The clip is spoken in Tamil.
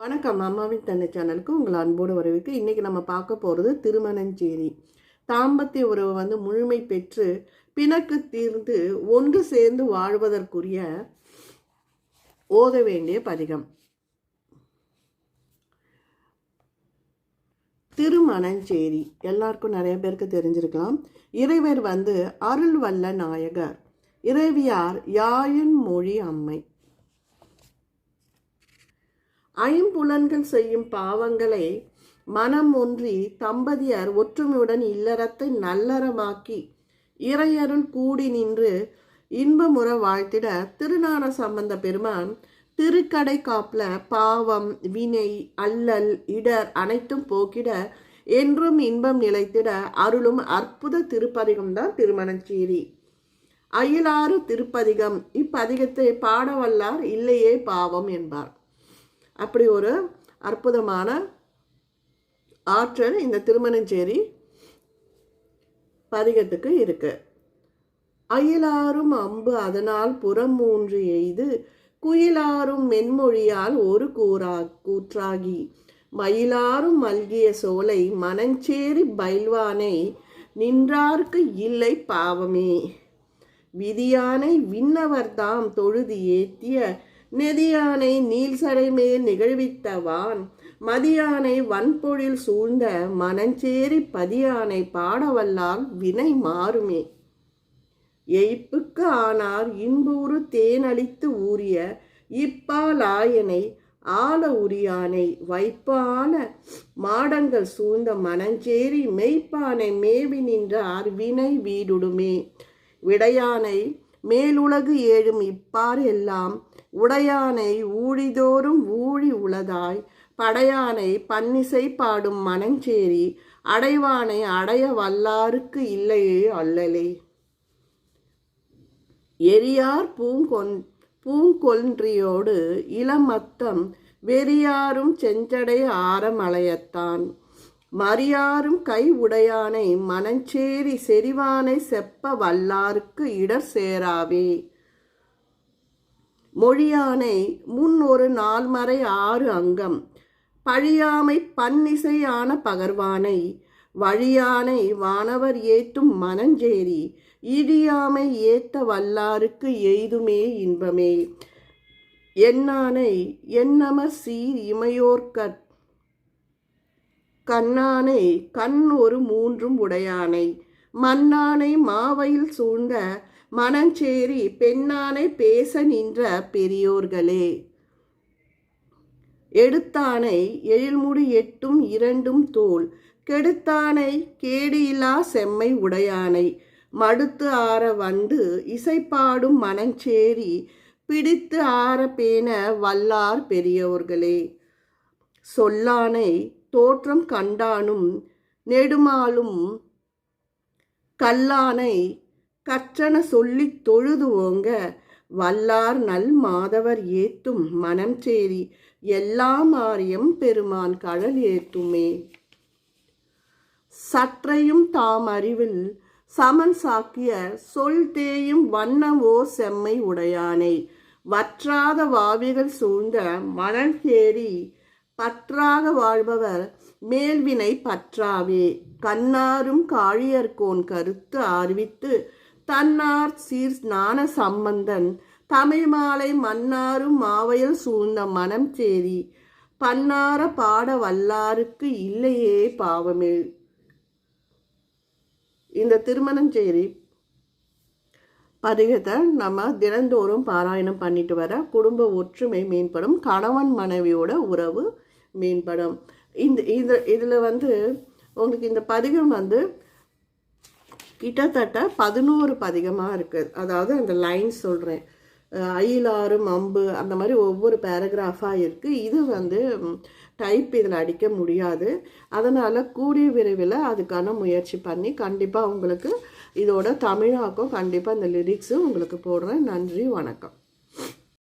வணக்கம். அம்மாவின் தன்னை சேனலுக்கு உங்கள் அன்போடு வரவேற்கு இன்றைக்கி நம்ம பார்க்க போகிறது திருமணஞ்சேரி. தாம்பத்திய உறவு வந்து முழுமை பெற்று பிணக்கு தீர்ந்து ஒன்று சேர்ந்து வாழ்வதற்குரிய ஓத வேண்டிய பதிகம். திருமணஞ்சேரி. எல்லாருக்கும் நிறைய பேருக்கு தெரிஞ்சிருக்கலாம். இறைவர் வந்து அருள்வல்ல நாயகர். இறைவியார் யாயின் மொழி அம்மை. ஐம்புலன்கள் செய்யும் பாவங்களை மனம் ஒன்றி தம்பதியர் ஒற்றுமையுடன் இல்லறத்தை நல்லறமாக்கி இறையருள் கூடி நின்று இன்பமுற வாழ்த்திட திருநான சம்பந்த பெருமான் திருக்கடை காப்பில் பாவம் வினை அல்லல் இடர் அனைத்தும் போக்கிட என்றும் இன்பம் நிலைத்திட அருளும் அற்புத திருப்பதிகம் தான் திருமணச்சேரி அயிலாறு திருப்பதிகம். இப்பதிகத்தை பாடவல்லார் இல்லையே பாவம் என்பார். அப்படி ஒரு அற்புதமான ஆற்றல் இந்த திருமணஞ்சேரி பதிகத்துக்கு இருக்கு. அயிலாரும் அம்பு அதனால் புறம் மூன்று எய்து குயிலாரும் மென்மொழியால் ஒரு கூறா கூற்றாகி மயிலாரும் மல்கிய சோலை மனஞ்சேரி பைல்வானை நின்றார்க்கு இல்லை பாவமே. விதியானை விண்ணவர்தாம் தொழுது ஏத்திய நெதியானை நீல் சடைமேல் நிகழ்வித்தவான். மதியானை வன்பொழில் சூழ்ந்த மனஞ்சேரி பதியானை பாடவல்லால் வினை மாறுமே. எய்ப்புக்கு ஆனார் இன்பூறு தேனளித்து ஊறிய இப்பாலாயனை ஆல உரியானை வைப்பான மாடங்கள் சூழ்ந்த மனஞ்சேரி மெய்ப்பானை மேவி நின்றார் வினை வீடுடுமே. விடையானை மேலுலகு ஏழும் இப்பார் எல்லாம். உடையானை ஊழிதோறும் ஊழி உளதாய். படையானை பன்னிசை பாடும் மனஞ்சேரி. அடைவானை அடைய வல்லாருக்கு இல்லையே அல்லலே. எரியார் பூங்கொன் பூங்கொன்றியோடு இளமத்தம். வெறியாரும் செஞ்சடை ஆரமலையத்தான். மரியாரும் கை உடையானை மனஞ்சேரி செறிவானை செப்ப வல்லாருக்கு இடர் சேராவே. மொழியானை முன் ஒரு நால்மறை ஆறு அங்கம். பழியாமை பன்னிசையான பகர்வானை. வழியானை வானவர் ஏத்தும் மனஞ்சேரி இடியாமை ஏத்த வல்லாருக்கு எய்துமே இன்பமே. என்னானை என்னமர் சீர் இமையோர்கற் கண்ணானை கண் ஒரு மூன்றும் உடையானை. மண்ணானை மாவையில் சூழ்ந்த மனஞ்சேரி பெண்ணானை பேச நின்ற பெரியோர்களே. எடுத்தானை எழில்முடி எட்டும் இரண்டும் தோல். கெடுத்தானை கேடியிலா செம்மை உடையானை. மடுத்து ஆற வண்டு இசைப்பாடும் மனஞ்சேரி பிடித்து ஆற பேண வல்லார் பெரியோர்களே. சொல்லானை தோற்றம் கண்டானும் நெடுமாலும் கல்லானை கற்றன சொல்லித் தொழுதுவோங்க வல்லார் நல் மாதவர் ஏத்தும் மனம் சேரி எல்லாம் ஆரியம் பெருமான் கடல் ஏத்துமே. சற்றையும் தாம் அறிவில் சமன் சாக்கிய சொல் தேயும் வண்ணவோ செம்மை உடையானை. வற்றாத வாவிகள் சூழ்ந்த மணல் சேரி பற்றாக வாழ்பவர் மேல்வினை பற்றாவே. கண்ணாரும் காழியர்கோன் கருத்து அறிவித்து தன்னார் சீர் ஞான சம்பந்தன் தமிழ் மாலை மன்னாரும் மாவையில் சூழ்ந்த மனம் சேரி பன்னார பாட வல்லாருக்கு இல்லையே பாவமே இந்த திருமணஞ்சேரி பதிகத்தை நம்ம தினந்தோறும் பாராயணம் பண்ணிட்டு வர குடும்ப ஒற்றுமை மேம்படும் கணவன் மனைவியோட உறவு மேம்படும் இந்த இது இதில் வந்து உங்களுக்கு இந்த பதிகம் வந்து கிட்டத்தட்ட பதினோரு பதிகமாக இருக்குது அதாவது அந்த லைன் சொல்கிறேன் அயிலாறும் அம்பு அந்த மாதிரி ஒவ்வொரு பேராகிராஃபாக இருக்குது இது வந்து டைப் இதில் அடிக்க முடியாது. அதனால் கூடிய விரைவில் அதுக்கான முயற்சி பண்ணி கண்டிப்பாக உங்களுக்கு இதோட தமிழாக்கம் கண்டிப்பாக இந்த லிரிக்ஸும் உங்களுக்கு போடுறேன். நன்றி வணக்கம்.